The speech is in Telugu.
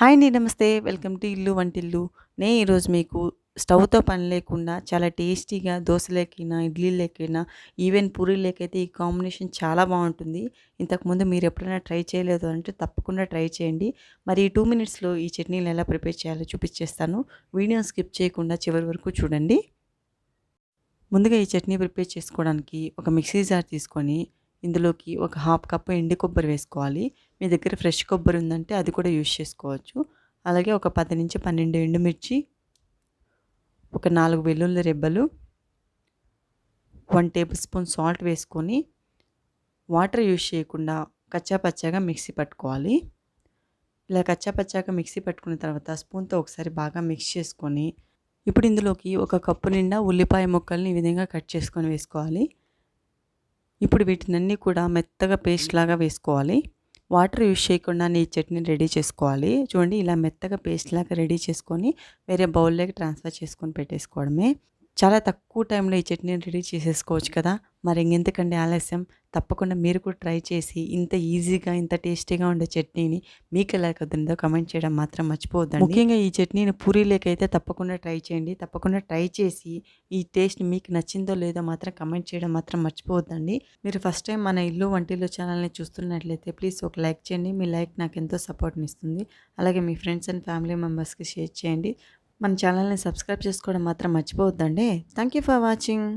హాయ్ అండి నమస్తే. వెల్కమ్ టు ఇల్లు వంటిల్లు. నే ఈరోజు మీకు స్టవ్తో పని లేకుండా చాలా టేస్టీగా దోశలేకైనా ఇడ్లీలేకైనా ఈవెన్ పూరీలేకైతే ఈ కాంబినేషన్ చాలా బాగుంటుంది. ఇంతకుముందు మీరు ఎప్పుడైనా ట్రై చేయలేదు అంటే తప్పకుండా ట్రై చేయండి. మరి ఈ టూ మినిట్స్లో ఈ చట్నీలు ఎలా ప్రిపేర్ చేయాలో చూపించేస్తాను. వీడియో స్కిప్ చేయకుండా చివరి వరకు చూడండి. ముందుగా ఈ చట్నీ ప్రిపేర్ చేసుకోవడానికి ఒక మిక్సీ జార్ తీసుకొని ఇందులోకి ఒక హాఫ్ కప్ ఎండు కొబ్బరి వేసుకోవాలి. మీ దగ్గర ఫ్రెష్ కొబ్బరి ఉందంటే అది కూడా యూజ్ చేసుకోవచ్చు. అలాగే ఒక పది నుంచి పన్నెండు ఎండుమిర్చి ఒక నాలుగు వెల్లుల్లి రెబ్బలు వన్ టేబుల్ స్పూన్ సాల్ట్ వేసుకొని వాటర్ యూజ్ చేయకుండా కచ్చా పచ్చాగా మిక్సీ పట్టుకోవాలి. ఇలా కచ్చా పచ్చాగా మిక్సీ పట్టుకున్న తర్వాత స్పూన్తో ఒకసారి బాగా మిక్స్ చేసుకొని ఇప్పుడు ఇందులోకి ఒక కప్పు నిండా ఉల్లిపాయ ముక్కల్ని ఈ విధంగా కట్ చేసుకొని వేసుకోవాలి. ఇప్పుడు వీటినన్నీ కూడా మెత్తగా పేస్ట్ లాగా వేసుకోవాలి. వాటర్ యూజ్ చేయకుండా ఈ చట్నీ రెడీ చేసుకోవాలి. చూడండి ఇలా మెత్తగా పేస్ట్ లాగా రెడీ చేసుకొని వేరే బౌల్లోకి ట్రాన్స్ఫర్ చేసుకొని పెట్టేసుకోవడమే. చాలా తక్కువ టైంలో ఈ చట్నీని రెడీ చేసేసుకోవచ్చు కదా. మరి ఇంకెందుకండి ఆలస్యం? తప్పకుండా మీరు కూడా ట్రై చేసి ఇంత ఈజీగా ఇంత టేస్టీగా ఉండే చట్నీని మీకు ఎలా కుదిరిందో కమెంట్ చేయడం మాత్రం మర్చిపోవద్దండి. ముఖ్యంగా ఈ చట్నీని పూరీలేకైతే తప్పకుండా ట్రై చేయండి. తప్పకుండా ట్రై చేసి ఈ టేస్ట్ మీకు నచ్చిందో లేదో మాత్రం కమెంట్ చేయడం మాత్రం మర్చిపోవద్దండి. మీరు ఫస్ట్ టైం మన ఇల్లు వంటిల్లు ఛానల్ని చూస్తున్నట్లయితే ప్లీజ్ ఒక లైక్ చేయండి. మీ లైక్ నాకు ఎంతో సపోర్ట్ని ఇస్తుంది. అలాగే మీ ఫ్రెండ్స్ అండ్ ఫ్యామిలీ మెంబర్స్కి షేర్ చేయండి. మన ఛానల్ని సబ్స్క్రైబ్ చేసుకోవడం మాత్రం మర్చిపోవద్దండి. Thank you for watching.